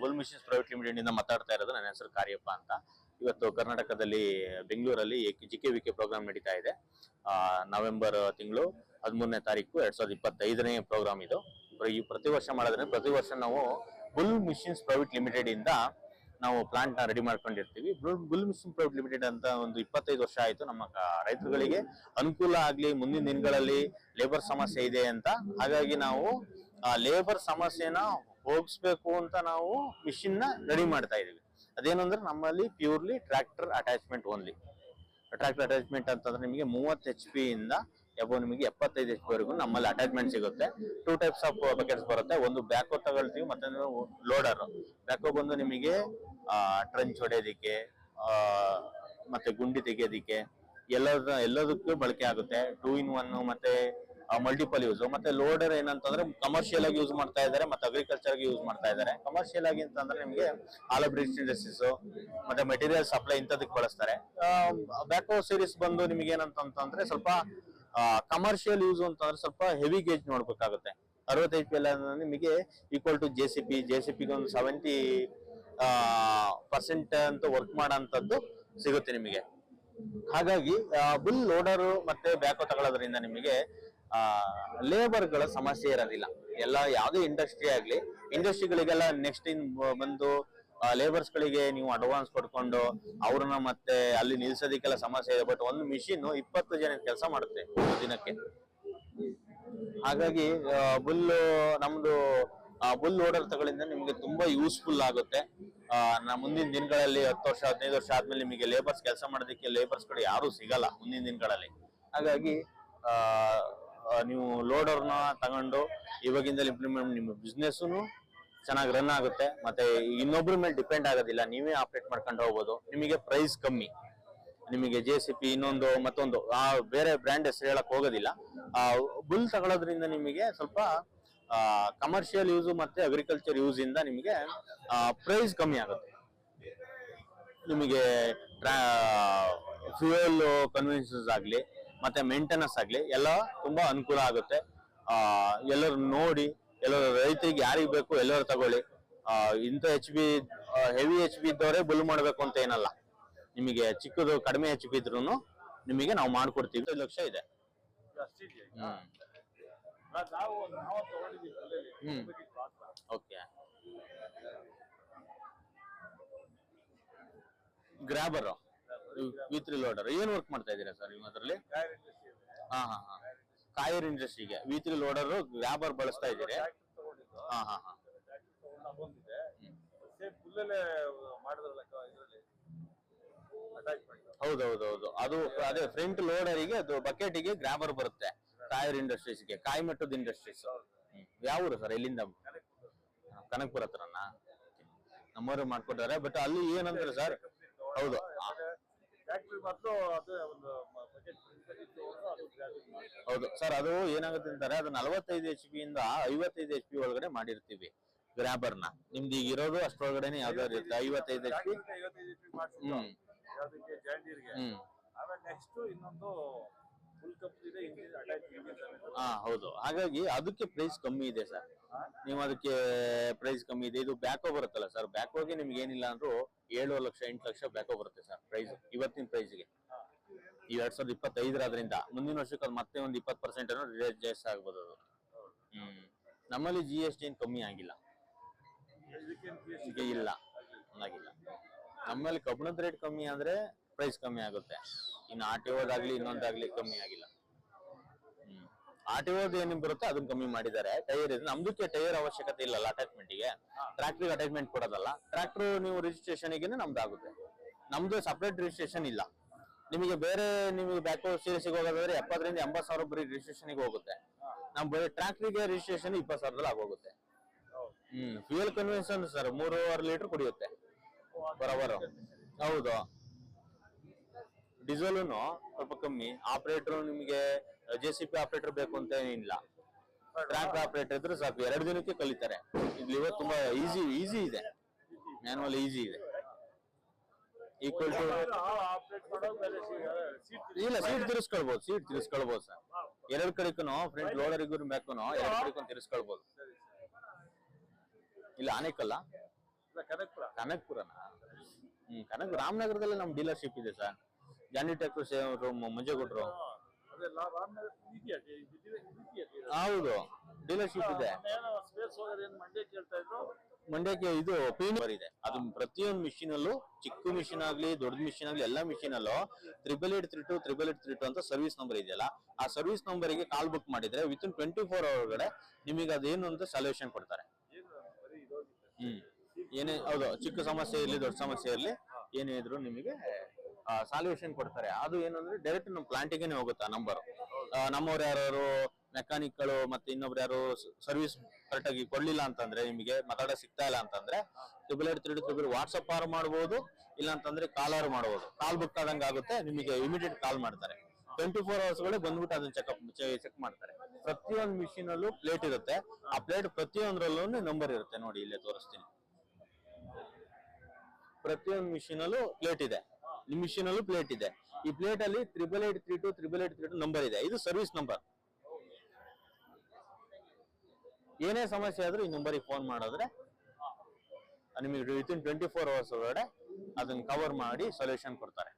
Bull missions private limited ಇಂದ ಮಾತಾಡ್ತಾ ಇರೋದು ನನ್ನ ಹೆಸರು ಕಾರ್ಯಪ್ಪ ಅಂತ. ಇವತ್ತು ಕರ್ನಾಟಕದಲ್ಲಿ, ಬೆಂಗಳೂರಲ್ಲಿ G K V K program ನಡೀತಾ ಇದೆ. ನವೆಂಬರ್ ತಿಂಗಳು ಹದಿಮೂರನೇ ತಾರೀಕು ಎರಡ್ ಸಾವಿರದ ಇಪ್ಪತ್ತೈದನೇ ಪ್ರೋಗ್ರಾಮ್ ಇದು. ಈ ಪ್ರತಿ ವರ್ಷ ಮಾಡೋದ್ರೆ ಪ್ರತಿ ವರ್ಷ ನಾವು ಬುಲ್ ಮಿಷಿನ್ಸ್ ಪ್ರೈವೇಟ್ ಲಿಮಿಟೆಡ್ ಇಂದ ನಾವು ಪ್ಲಾಂಟ್ನ ರೆಡಿ ಮಾಡ್ಕೊಂಡಿರ್ತೀವಿ. ಬುಲ್ ಮಿಷಿನ್ ಪ್ರೈವೇಟ್ ಲಿಮಿಟೆಡ್ ಅಂತ ಒಂದು ಇಪ್ಪತ್ತೈದು ವರ್ಷ ಆಯ್ತು ನಮ್ಮ ರೈತರುಗಳಿಗೆ. ಅನುಕೂಲ ಆಗ್ಲಿ, ಮುಂದಿನ ದಿನಗಳಲ್ಲಿ ಲೇಬರ್ ಸಮಸ್ಯೆ ಇದೆ ಅಂತ. ಹಾಗಾಗಿ ನಾವು ಲೇಬರ್ ಸಮಸ್ಯೆನ ಹೋಗಿಸ್ಬೇಕು ಅಂತ ನಾವು ಮಿಷಿನ್ನ ರೆಡಿ ಮಾಡ್ತಾ ಇದೀವಿ. ಅದೇನು ಅಂದ್ರೆ ನಮ್ಮಲ್ಲಿ purely tractor attachment only tractor attachment ಅಂತಂದ್ರೆ ನಿಮಗೆ ಮೂವತ್ತು ಎಚ್ ಪಿ ಇಂದ ಎಬೋ ನಿಮಗೆ ಎಪ್ಪತ್ತೈದು ಎಚ್ ವರೆಗೂ ನಮ್ಮಲ್ಲಿ ಅಟ್ಯಾಚ್ಮೆಂಟ್ ಸಿಗುತ್ತೆ. ಟೂ ಟೈಪ್ಸ್ ಆಫ್ ಬಕೆಟ್ಸ್ ಬರುತ್ತೆ. ಒಂದು ಬ್ಯಾಕೋ ತಗೊಳ್ತೀವಿ, ಮತ್ತೆ ಲೋಡರ್ ಬ್ಯಾಕೋ ಬಂದು ನಿಮಗೆ ಟ್ರಂಚ್ ಹೊಡೆಯೋದಿಕ್ಕೆ ಮತ್ತೆ ಗುಂಡಿ ತೆಗೆಯೋದಿಕ್ಕೆ ಎಲ್ಲದ, ಎಲ್ಲದಕ್ಕೂ ಬಳಕೆ ಆಗುತ್ತೆ. ಟೂ ಇನ್ ಒನ್ ಮತ್ತೆ ಮಲ್ಟಿಪಲ್ ಯೂಸ್ ಮತ್ತೆ ಲೋಡರ್ ಏನಂತಂದ್ರೆ ಕಮರ್ಷಿಯಲ್ ಆಗಿ ಯೂಸ್ ಮಾಡ್ತಾ ಇದ್ದಾರೆ, ಮತ್ತೆ ಅಗ್ರಿಕಲ್ಚರ್ ಆಗಿ ಯೂಸ್ ಮಾಡ್ತಾ ಇದ್ದಾರೆ. ಕಮರ್ಷಿಯಲ್ ಆಗಿ ಅಂತಂದ್ರೆ ನಿಮಗೆ ಆಲ್ ಬ್ರಿಡ್ಜ್ ಇಂಡಸ್ಟ್ರೀಸ್ ಮತ್ತೆ ಮೆಟೀರಿಯಲ್ ಸಪ್ಲೈ ಇಂಥದಕ್ಕೆ ಬಳಸ್ತಾರೆ. ಬ್ಯಾಕೋ ಸೀರೀಸ್ ಬಂದು ನಿಮಗೆ ಏನಂತಂದ್ರೆ ಸ್ವಲ್ಪ ಕಮರ್ಷಿಯಲ್ ಯೂಸ್ ಅಂತಂದ್ರೆ ಸ್ವಲ್ಪ ಹೆವಿ ಗೇಜ್ ನೋಡ್ಬೇಕಾಗುತ್ತೆ. ಎಚ್ ಪಿ ಎಲ್ ನಿಮಗೆ equal to J C P J C ಪಿಗೆ ಒಂದು ಸೆವೆಂಟಿ ಪರ್ಸೆಂಟ್ ಅಂತ ವರ್ಕ್ ಮಾಡೋಂಥದ್ದು ಸಿಗುತ್ತೆ ನಿಮಗೆ. ಹಾಗಾಗಿ ಬುಲ್ ಲೋಡರ್ ಮತ್ತೆ ಬ್ಯಾಕೋ ತಗೊಳ್ಳೋದ್ರಿಂದ ನಿಮಗೆ ಲೇಬರ್ಗಳ ಸಮಸ್ಯೆ ಇರೋದಿಲ್ಲ. ಎಲ್ಲ ಯಾವುದೇ ಇಂಡಸ್ಟ್ರಿ ಆಗ್ಲಿ ಇಂಡಸ್ಟ್ರಿಗಳಿಗೆಲ್ಲ ನೆಕ್ಸ್ಟ್ ಇನ್ ಬಂದು ಲೇಬರ್ಸ್ ಗಳಿಗೆ ನೀವು ಅಡ್ವಾನ್ಸ್ ಕೊಡ್ಕೊಂಡು ಅವ್ರನ್ನ ಮತ್ತೆ ಅಲ್ಲಿ ನಿಲ್ಸೋದಿಕ್ಕೆಲ್ಲ ಸಮಸ್ಯೆ ಇದೆ. ಬಟ್ ಒಂದು ಮಿಷಿನ್ ಇಪ್ಪತ್ತು ಜನ ಕೆಲಸ ಮಾಡುತ್ತೆ ದಿನಕ್ಕೆ. ಹಾಗಾಗಿ ಬುಲ್ ನಮ್ದು ಬುಲ್ ಓಡರ್ ತಗೊಳ್ಳಿಂದ ನಿಮ್ಗೆ ತುಂಬಾ ಯೂಸ್ಫುಲ್ ಆಗುತ್ತೆ. ಆ, ನಾ ಮುಂದಿನ ದಿನಗಳಲ್ಲಿ ಹತ್ತು ವರ್ಷ ಹದಿನೈದು ವರ್ಷ ಆದ್ಮೇಲೆ ನಿಮಗೆ ಲೇಬರ್ಸ್ ಕೆಲಸ ಮಾಡೋದಕ್ಕೆ ಲೇಬರ್ಸ್ಗಳು ಯಾರು ಸಿಗಲ್ಲ ಮುಂದಿನ ದಿನಗಳಲ್ಲಿ. ಹಾಗಾಗಿ ಆ, ಆ, ನೀವು ಲೋಡರ್ನ ತಗೊಂಡು ಇವಾಗಿಂದಲೇ ಇಂಪ್ಲಿಮೆಂಟ್ ನಿಮ್ಮ ಬಿಸ್ನೆಸ್ ಚೆನ್ನಾಗಿ ರನ್ ಆಗುತ್ತೆ. ಮತ್ತೆ ಇನ್ನೊಬ್ಬರ ಮೇಲೆ ಡಿಪೆಂಡ್ ಆಗೋದಿಲ್ಲ. ನೀವೇ ಆಪರೇಟ್ ಮಾಡ್ಕೊಂಡು ಹೋಗ್ಬೋದು. ನಿಮಗೆ ಪ್ರೈಸ್ ಕಮ್ಮಿ. ನಿಮಗೆ ಜೆ ಸಿ ಪಿ ಇನ್ನೊಂದು, ಮತ್ತೊಂದು, ಆ, ಬೇರೆ ಬ್ರ್ಯಾಂಡ್ ಹೆಸರು ಹೇಳಕ್ ಹೋಗೋದಿಲ್ಲ. ಆ ಬುಲ್ ತಗೊಳ್ಳೋದ್ರಿಂದ ನಿಮಗೆ ಸ್ವಲ್ಪ ಕಮರ್ಷಿಯಲ್ ಯೂಸ್ ಮತ್ತೆ ಅಗ್ರಿಕಲ್ಚರ್ ಯೂಸ್ ಇಂದ ನಿಮಗೆ ಪ್ರೈಸ್ ಕಮ್ಮಿ ಆಗುತ್ತೆ. ನಿಮಗೆ ಫ್ಯೂಯಲ್ ಕನ್ವೆನ್ಷನ್ಸ್ ಆಗ್ಲಿ ಮತ್ತೆ ಮೇಂಟೆನೆನ್ಸ್ ಆಗ್ಲಿ ಎಲ್ಲ ತುಂಬಾ ಅನುಕೂಲ ಆಗುತ್ತೆ. ಆ ಎಲ್ಲರೂ ನೋಡಿ ಎಲ್ಲರೂ ರೈತರಿಗೆ ಯಾರಿಗೆ ಬೇಕು ಎಲ್ಲರೂ ತಗೊಳ್ಳಿ. ಆ ಇಂಥ H B heavy H B ಇದ್ದವರೇ bull ಮಾಡಬೇಕು ಅಂತ ಏನಲ್ಲ. ನಿಮಗೆ ಚಿಕ್ಕದು ಕಡಿಮೆ ಎಚ್ ಬಿ ಇದ್ರು ನಿಮಗೆ ನಾವು ಮಾಡ್ಕೊಡ್ತೀವಿ. ಐದು ಲಕ್ಷ ಇದೆ. Okay. Grabber V three loader ಏನ್ ವರ್ಕ್ ಮಾಡ್ತಾ ಇದ್ದೀರಾ ಸರ್ ನೀವು ಅದರಲ್ಲಿ? ಹಾ ಹಾ ಹಾ. ಕಾಯರ್ ಇಂಡಸ್ಟ್ರಿಗೆ ವಿ ತ್ರೀ ಲೋಡರ್ ಗ್ರಾಬರ್ ಬಳಸ್ತಾ ಇದ್ದೀರಿ? ಹಾ ಹಾ ಹಾ. ಟ್ರ್ಯಾಕ್ಟರ್ ತಗೊಂಡು ಬಂದಿದೆ ಸೇಮ್ ಪುಲ್ಲಲ್ಲೇ ಮಾಡಿದ್ರಲ್ಲ ಇದರಲ್ಲಿ. ಹೌದೌದೌದು. ಅದು ಅದೇ ಫ್ರಂಟ್ ಲೋಡರಿಗೆ ಅದು ಬಕೆಟಿಗೆ ಗ್ರಾಬರ್ ಬರುತ್ತೆ. ಕಾಯರ್ ಇಂಡಸ್ಟ್ರೀಸ್ಗೆ ಕಾಯಿ ಮೆಟ್ಟದ ಇಂಡಸ್ಟ್ರೀಸ್ ಯಾವ ಸರ್ ಎಲ್ಲಿಂದ? ಕನಕ್ಪುರ. ಕನಕಪುರ ಹತ್ರನಾ? ನಮ್ಮವರು ಮಾಡ್ಕೊಟ್ಟಾರೆ ಬಟ್ ಅಲ್ಲಿ ಏನಂದ್ರೆ ಸರ್ ಹೌದು. ಅದು ಒಂದು ಹೌದು. ಸರ್ ಅದು ಏನಾಗುತ್ತೆ ಅಂತಾರೆ ಅದು ನಲವತ್ತೈದು ಎಚ್ ಪಿ ಇಂದ ಐವತ್ತೈದು ಎಚ್ ಪಿ ಒಳಗಡೆ ಮಾಡಿರ್ತೀವಿ ಗ್ರಾಬರ್ನ. ನಿಮ್ದು ಈಗ ಇರೋದು ಅಷ್ಟೊಳಗಡೆನೆ ಯಾವ್ದಾದ್ರು ಇರುತ್ತೆ. ಐವತ್ತೈದು ಎಚ್ ಪಿ ಹ್ಮ್. ಯಾವುದಕ್ಕೆ ಜಾಂಡೀರ್ಗೆ ಹ್ಮ್. ಆಮೇಲೆ ನೆಕ್ಸ್ಟ್ ಇನ್ನೊಂದು ಫುಲ್ ಕಪ್ ಇದೆ ಹಾ ಹೌದು. ಹಾಗಾಗಿ ಅದಕ್ಕೆ ಪ್ರೈಸ್ ಕಮ್ಮಿ ಇದೆ ಸರ್ ನೀವು ಅದಕ್ಕೆ ಪ್ರೈಸ್ ಕಮ್ಮಿ ಇದೆ. ಇದು ಬ್ಯಾಕೋ ಬರುತ್ತಲ್ಲ ಸರ್ ಬ್ಯಾಕೋಗೆ ನಿಮ್ಗೆ ಏನಿಲ್ಲ ಅಂದ್ರೂ ಏಳು ಲಕ್ಷ, ಎಂಟು ಲಕ್ಷ ಬ್ಯಾಕೋ ಬರುತ್ತೆ ಸರ್ ಪ್ರೈಸ್ ಇವತ್ತಿನ ಪ್ರೈಸ್ಗೆ ಈ ಎರಡ್ ಸಾವಿರದ ಇಪ್ಪತ್ತೈದರಾದ್ರಿಂದ ಮುಂದಿನ ವರ್ಷಕ್ಕೆ ಅದು ಮತ್ತೆ ಒಂದು ಇಪ್ಪತ್ತು ಪರ್ಸೆಂಟ್ ಜಾಸ್ತಿ ಆಗ್ಬೋದು ಅದು. ಹ್ಮ್. ನಮ್ಮಲ್ಲಿ ಜಿ ಎಸ್ ಟಿ ಏನು ಕಮ್ಮಿ ಆಗಿಲ್ಲ. ಇಲ್ಲ. ಆಗಿಲ್ಲ ನಮ್ಮಲ್ಲಿ ಕಬ್ಬಣದ ರೇಟ್ ಕಮ್ಮಿ ಆದ್ರೆ ಪ್ರೈಸ್ ಕಮ್ಮಿ ಆಗುತ್ತೆ. ಇನ್ನು ಆರ್ ಟಿ ಓದಾಗ್ಲಿ ಇನ್ನೊಂದಾಗ್ಲಿ ಕಮ್ಮಿ ಆಗಿಲ್ಲ. ಹ್ಮ್ ಆರ್ ಟಿ ಓದ್ ಏನ್ ಬರುತ್ತೆ ಅದನ್ನ ಕಮ್ಮಿ ಮಾಡಿದ್ದಾರೆ. ಟೈರ್ ಇದೆ ನಮ್ದಕ್ಕೆ ಟೈರ್ ಅವಶ್ಯಕತೆ ಇಲ್ಲಲ್ಲ ಅಟ್ಯಾಚ್ಮೆಂಟ್ಗೆ. ಟ್ರಾಕ್ಟರ್ ಅಟ್ಯಾಚ್ಮೆಂಟ್ ಕೊಡೋದಲ್ಲ. ಟ್ರಾಕ್ಟರ್ ನೀವು ರಿಜಿಸ್ಟ್ರೇಷನ್ಗೆ ನಮ್ದು ಆಗುತ್ತೆ. ನಮ್ದು ಸಪರೇಟ್ ರಿಜಿಸ್ಟ್ರೇಷನ್ ಇಲ್ಲ. ನಿಮಗೆ ಬೇರೆ ನಿಮಗೆ ಬ್ಯಾಕೋ ಸೀರಿಯಸ್ಗೆ ಹೋಗೋದಾದ್ರೆ ಎಪ್ಪತ್ತರಿಂದ ಎಂಬತ್ತು ಸಾವಿರ ಬರೀ ರಿಜಿಸ್ಟ್ರೇಷನ್ಗೆ ಹೋಗುತ್ತೆ. ನಮ್ ಬರೀ ಟ್ರಾಕ್ಟರ್ಗೆ ರಿಜಿಸ್ಟ್ರೇಷನ್ ಇಪ್ಪತ್ತು ಸಾವಿರದಲ್ಲಿ ಆಗೋಗುತ್ತೆ. ಹ್ಮ್ ಫ್ಯೂಯಲ್ ಕನ್ವೆನ್ಷನ್ ಸರ್ ಮೂರುವರೆ ಲೀಟರ್ ಕುಡಿಯುತ್ತೆ. ಬರೋಬರ ಹೌದು. ಡೀಸೆಲ್ನು ಸ್ವಲ್ಪ ಕಮ್ಮಿ. ಆಪರೇಟರ್ ನಿಮಗೆ ಜೆ ಸಿ ಪಿ ಆಪರೇಟರ್ ಬೇಕು ಅಂತ ಏನಿಲ್ಲ. ಟ್ರ್ಯಾಕ್ ಆಪರೇಟರ್ ಇದ್ರೆ ಸಾಕು. ಎರಡು ದಿನಕ್ಕೆ ಕಲಿತಾರೆ. ಇಲ್ಲಿ ತುಂಬಾ ಈಸಿ ಈಸಿ ಇದೆ. ಮ್ಯಾನುವಲ್ ಈಸಿ ಇದೆ. ಈಕ್ವಲ್ ಟು ಇಲ್ಲ ಸೀಟ್ ತಿರ್ಸ್ಕೊಳ್ಬಹುದು ಸೀಟ್ ತಿರ್ಸ್ಕೊಳ್ಬಹುದು ಸರ್. ಎರಡು ಕಡೆಗೂ ಫ್ರಂಟ್ ಲೋಡರ್ ಇಗೂ ಬ್ಯಾಕು ಎರಡ್ ಕಡೆಗೂ ತಿರ್ಸ್ಕೊಳ್ಬಹುದು ಇಲ್ಲ ಆನೇಕಲ್ಲ? ಕನಕ್ಪುರ ಕನಕಪುರ. ಕನಕ್ಪುರನ? ಹ್ಮ್ ಕನಕ್ ರಾಮನಗರದಲ್ಲಿ ನಮ್ ಡೀಲರ್ಶಿಪ್ ಇದೆ ಸರ್. ಜಾನಿ ರೂಮ್ ಮುಂಜೆ ಮಂಜೇಗೌಡ್ರು. ಹೌದು ಡೀಲರ್ಶಿಪ್ ಇದೆ. ಮಂಡ್ಯಕ್ಕೆ ಇದು ಪೀನರ್ ಇದೆ. ಅದು ಪ್ರತಿಯೊಂದು ಮಿಷಿನ್ ಅಲ್ಲೂ ಚಿಕ್ಕ ಮಿಷಿನ್ ಆಗ್ಲಿ ದೊಡ್ಡ ಮಿಷಿನ್ ಆಗ್ಲಿ ಎಲ್ಲಾ ಮಿಷಿನ್ ಅಲ್ಲೂ triple eight three two triple eight three two ಅಂತ ಸರ್ವಿಸ್ ನಂಬರ್ ಇದೆಯಲ್ಲ ಆ ಸರ್ವಿಸ್ ನಂಬರ್ಗೆ ಕಾಲ್ ಬುಕ್ ಮಾಡಿದ್ರೆ within twenty four hour ಒಳಗಡೆ ನಿಮಗೆ ಅದೇನು ಅಂತ ಸೊಲ್ಯೂಷನ್ ಕೊಡ್ತಾರೆ. ಹ್ಮ್. ಏನೇ ಹೌದು ಚಿಕ್ಕ ಸಮಸ್ಯೆ ಇರ್ಲಿ ದೊಡ್ಡ ಸಮಸ್ಯೆ ಇರ್ಲಿ ಏನೇ ಇದ್ರು ನಿಮಗೆ ಸಾಲ್ಯೂಷನ್ ಕೊಡ್ತಾರೆ. ಅದು ಏನಂದ್ರೆ ಡೈರೆಕ್ಟ್ ನಮ್ಮ ಪ್ಲಾಂಟಿಗೆ ಹೋಗುತ್ತೆ ಆ ನಂಬರ್ ನಮ್ಮವ್ರು ಯಾರು ಮೆಕ್ಯಾನಿಕ್ಗಳು ಮತ್ತೆ ಇನ್ನೊಬ್ರು ಯಾರು ಸರ್ವಿಸ್ ಕರೆಕ್ಟ್ ಆಗಿ ಕೊಡ್ಲಿಲ್ಲ ಅಂತಂದ್ರೆ ನಿಮಗೆ ಮಾತಾಡ ಸಿಗ್ತಾ ಇಲ್ಲ ಅಂತಂದ್ರೆ triple eight three triple WhatsApp or ಮಾಡ್ಬೋದು, ಇಲ್ಲ ಅಂತಂದ್ರೆ ಕಾಲ್ ಆರ್ ಮಾಡ್ಬೋದು. ಕಾಲ್ ಬುಕ್ ಆದಂಗೆ ಆಗುತ್ತೆ, ನಿಮಗೆ ಇಮಿಡಿಯೇಟ್ ಕಾಲ್ ಮಾಡ್ತಾರೆ. ಟ್ವೆಂಟಿ ಫೋರ್ ಅವರ್ಸ್ ಗಳೇ ಬಂದ್ಬಿಟ್ಟು ಅದನ್ನ ಚೆಕ್ಅಪ್ ಚೆಕ್ ಮಾಡ್ತಾರೆ. ಪ್ರತಿಯೊಂದು ಮಿಷಿನ್ ಅಲ್ಲೂ ಪ್ಲೇಟ್ ಇರುತ್ತೆ. ಆ ಪ್ಲೇಟ್ ಪ್ರತಿಯೊಂದರಲ್ಲೂ ನಂಬರ್ ಇರುತ್ತೆ ನೋಡಿ, ಇಲ್ಲೇ ತೋರಿಸ್ತೀನಿ. ಪ್ರತಿಯೊಂದು ಮಿಷಿನ್ ಅಲ್ಲೂ ಪ್ಲೇಟ್ ಇದೆ. ಮಿಷಿನ್ ಅಲ್ಲೂ ಪ್ಲೇಟ್ ಇದೆ. ಈ ಪ್ಲೇಟ್ ಅಲ್ಲಿ triple eight three two triple eight three two number ಇದೆ. ಇದು ಸರ್ವಿಸ್ ನಂಬರ್ ಏನೇ ಸಮಸ್ಯೆ ಆದ್ರೂ ಈ ನಂಬರಿಗೆ ಫೋನ್ ಮಾಡಿದ್ರೆ ನಿಮಗೆ within twenty four hours ಒಳಗಡೆ ಅದನ್ನ ಕವರ್ ಮಾಡಿ ಸೊಲ್ಯೂಷನ್ ಕೊಡ್ತಾರೆ.